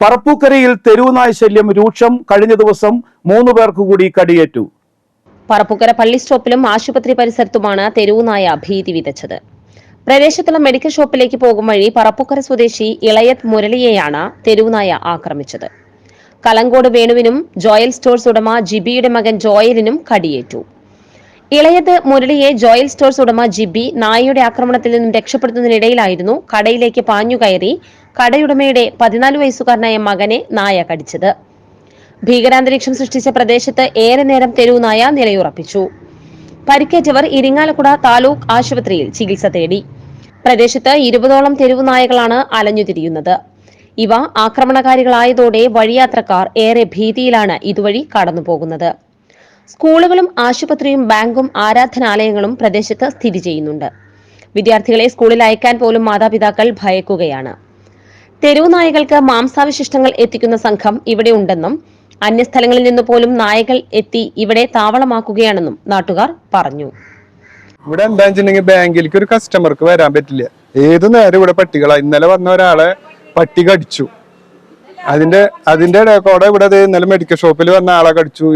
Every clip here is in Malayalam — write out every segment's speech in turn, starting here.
പറപ്പൂക്കരയിൽ തെരുവുനായ ശല്യം രൂക്ഷം കഴിഞ്ഞ ദിവസം മൂന്ന് പേർക്ക് കൂടി കടിയേറ്റു. പറപ്പൂക്കര പള്ളി സ്റ്റോപ്പിലും ആശുപത്രി പരിസരത്തുമാണ് തെരുവുനായ ഭീതി വിതച്ചത്. പ്രദേശത്തുള്ള മെഡിക്കൽ ഷോപ്പിലേക്ക് പോകും വഴി പറപ്പൂക്കര സ്വദേശി ഇളയത് മുരളിയെയാണ് തെരുവുനായ ആക്രമിച്ചത്. കലങ്കോട് വേണുവിനും ജോയൽ സ്റ്റോഴ്സ് ഉടമ ജിബിയുടെ മകൻ ജോയലിനും കടിയേറ്റു. ഇളയത് മുരളിയെ ജോയൽ സ്റ്റോഴ്സ് ഉടമ ജിബി നായയുടെ ആക്രമണത്തിൽ നിന്നും രക്ഷപ്പെടുത്തുന്നതിനിടയിലായിരുന്നു കടയിലേക്ക് പാഞ്ഞുകയറി കടയുടമയുടെ പതിനാല് വയസ്സുകാരനായ മകനെ നായ കടിച്ചത്. ഭീകരാന്തരീക്ഷം സൃഷ്ടിച്ച പ്രദേശത്ത് ഏറെ നേരം തെരുവ് നായ നിലയുറപ്പിച്ചു. പരിക്കേറ്റവർ ഇരിങ്ങാലക്കുട താലൂക്ക് ആശുപത്രിയിൽ ചികിത്സ തേടി. പ്രദേശത്ത് ഇരുപതോളം തെരുവ് നായകളാണ് അലഞ്ഞുതിരിയുന്നത് ഇവ ആക്രമണകാരികളായതോടെ വഴിയാത്രക്കാർ ഏറെ ഭീതിയിലാണ് ഇതുവഴി കടന്നുപോകുന്നത്. സ്കൂളുകളും ആശുപത്രിയും ബാങ്കും ആരാധനാലയങ്ങളും പ്രദേശത്ത് സ്ഥിതി ചെയ്യുന്നുണ്ട്. വിദ്യാർത്ഥികളെ സ്കൂളിൽ അയക്കാൻ പോലും മാതാപിതാക്കൾ ഭയക്കുകയാണ്. തെരുവ് നായകൾക്ക് മാംസാവശിഷ്ടങ്ങൾ എത്തിക്കുന്ന സംഘം ഇവിടെ ഉണ്ടെന്നും അന്യസ്ഥലങ്ങളിൽ നിന്ന് പോലും നായകൾ എത്തി ഇവിടെ താവളമാക്കുകയാണെന്നും നാട്ടുകാർ പറഞ്ഞു. ഇവിടെ എന്താ വെച്ചിട്ടുണ്ടെങ്കിൽ ബാങ്കിലേക്ക് ഒരു കസ്റ്റമർക്ക് വരാൻ പറ്റില്ല. ഏത് നേരം ഇവിടെ പട്ടികളാ? ഇന്നലെ വന്ന ഒരാളെ പട്ടി കടിച്ചു അതിന്റെ അതിന്റെ റെക്കോർഡ് ഇവിടെ ഇന്നലെ മെഡിക്കൽ ഷോപ്പിൽ വന്ന ആളെ കടിച്ചു.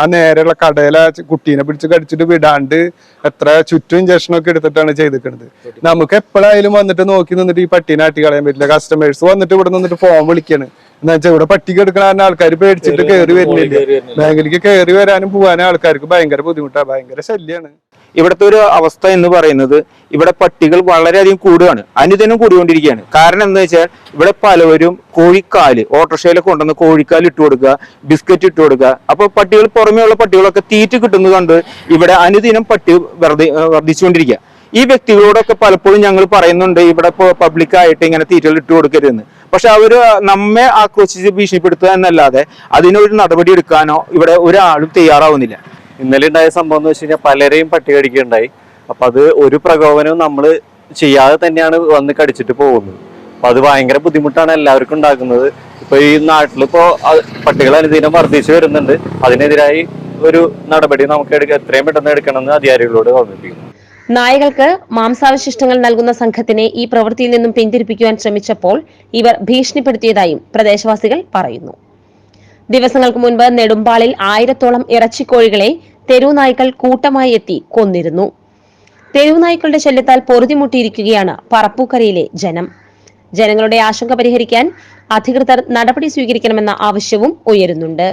ആ നേരെയുള്ള കടയിലെ കുട്ടീനെ പിടിച്ച് കടിച്ചിട്ട് വിടാണ്ട് എത്ര ചുറ്റും ഇഞ്ചക്ഷനൊക്കെ എടുത്തിട്ടാണ് ചെയ്തിരിക്കുന്നത് നമുക്ക് എപ്പോഴായാലും വന്നിട്ട് നോക്കി നിന്നിട്ട് ഈ പട്ടീനെ ആട്ടി കളയാൻ പറ്റില്ല. കസ്റ്റമേഴ്സ് വന്നിട്ട് ഇവിടെ നിന്നിട്ട് ഫോം വിളിക്കാണ്. എന്ന് വെച്ചാൽ ഇവിടെ പട്ടിക്ക് എടുക്കണ ആൾക്കാർ പേടിച്ചിട്ട് കയറി വരുന്നില്ല. ബാങ്കിലേക്ക് കയറി വരാനും പോകാനും ആൾക്കാർക്ക് ഭയങ്കര ബുദ്ധിമുട്ടാണ് ഭയങ്കര ശല്യാണ്. ഇവിടുത്തെ ഒരു അവസ്ഥ എന്ന് പറയുന്നത് ഇവിടെ പട്ടികൾ വളരെയധികം കൂടുകയാണ് അനുദിനം കൂടിക്കൊണ്ടിരിക്കുകയാണ്. കാരണം എന്താ വെച്ചാൽ ഇവിടെ പലവരും കോഴിക്കാൽ ഓട്ടോറിക്ഷയിലൊക്കെ കൊണ്ടുവന്ന് കോഴിക്കാൽ ഇട്ട് കൊടുക്കുക ബിസ്ക്കറ്റ് ഇട്ട് കൊടുക്കുക. അപ്പൊ പട്ടികൾ പുറമേ ഉള്ള പട്ടികളൊക്കെ തീറ്റ കിട്ടുന്നത് കണ്ട് ഇവിടെ അനുദിനം പട്ടി വർദ്ധി വർദ്ധിച്ചുകൊണ്ടിരിക്കുക ഈ വ്യക്തികളോടൊക്കെ പലപ്പോഴും ഞങ്ങൾ പറയുന്നുണ്ട് ഇവിടെ ഇപ്പോൾ പബ്ലിക്കായിട്ട് ഇങ്ങനെ തീറ്റകൾ ഇട്ട് കൊടുക്കരുതെന്ന്. പക്ഷെ അവർ നമ്മെ ആക്രോശിച്ച് ഭീഷണിപ്പെടുത്തുക എന്നല്ലാതെ അതിനൊരു നടപടി എടുക്കാനോ ഇവിടെ ഒരാളും തയ്യാറാവുന്നില്ല. ഇന്നലെ ഉണ്ടായ സംഭവം എന്ന് വെച്ച് കഴിഞ്ഞാൽ പലരെയും പട്ടികടിക്കുകയുണ്ടായി. അപ്പൊ അത് ഒരു പ്രകോപനവും നമ്മൾ ചെയ്യാതെ തന്നെയാണ് വന്ന് കടിച്ചിട്ട് പോകുന്നത്. അപ്പൊ അത് ഭയങ്കര ബുദ്ധിമുട്ടാണ് എല്ലാവർക്കും ഉണ്ടാക്കുന്നത്. ഇപ്പൊ ഈ നാട്ടിലിപ്പോ പട്ടികൾ അനുദിനം വർദ്ധിച്ചു വരുന്നുണ്ട്. അതിനെതിരായി ഒരു നടപടി നമുക്ക് എത്രയും പെട്ടെന്ന് എടുക്കണമെന്ന് അധികാരികളോട് ഓർമ്മിപ്പിക്കുന്നു നായകൾക്ക് മാംസാവശിഷ്ടങ്ങൾ നൽകുന്ന സംഘത്തിനെ ഈ പ്രവൃത്തിയിൽ നിന്നും പിന്തിരിപ്പിക്കുവാൻ ശ്രമിച്ചപ്പോൾ ഇവർ ഭീഷണിപ്പെടുത്തിയതായും പ്രദേശവാസികൾ പറയുന്നു. ദിവസങ്ങൾക്ക് മുൻപ് നെടുമ്പാളിൽ ആയിരത്തോളം ഇറച്ചിക്കോഴികളെ തെരുവുനായ്ക്കൾ കൂട്ടമായി എത്തി കൊന്നിരുന്നു. തെരുവുനായ്ക്കളുടെ ശല്യത്താൽ പൊറുതിമുട്ടിയിരിക്കുകയാണ് പറപ്പൂക്കരയിലെ ജനം. ജനങ്ങളുടെ ആശങ്ക പരിഹരിക്കാൻ അധികൃതർ നടപടി സ്വീകരിക്കണമെന്ന ആവശ്യവും ഉയരുന്നുണ്ട്.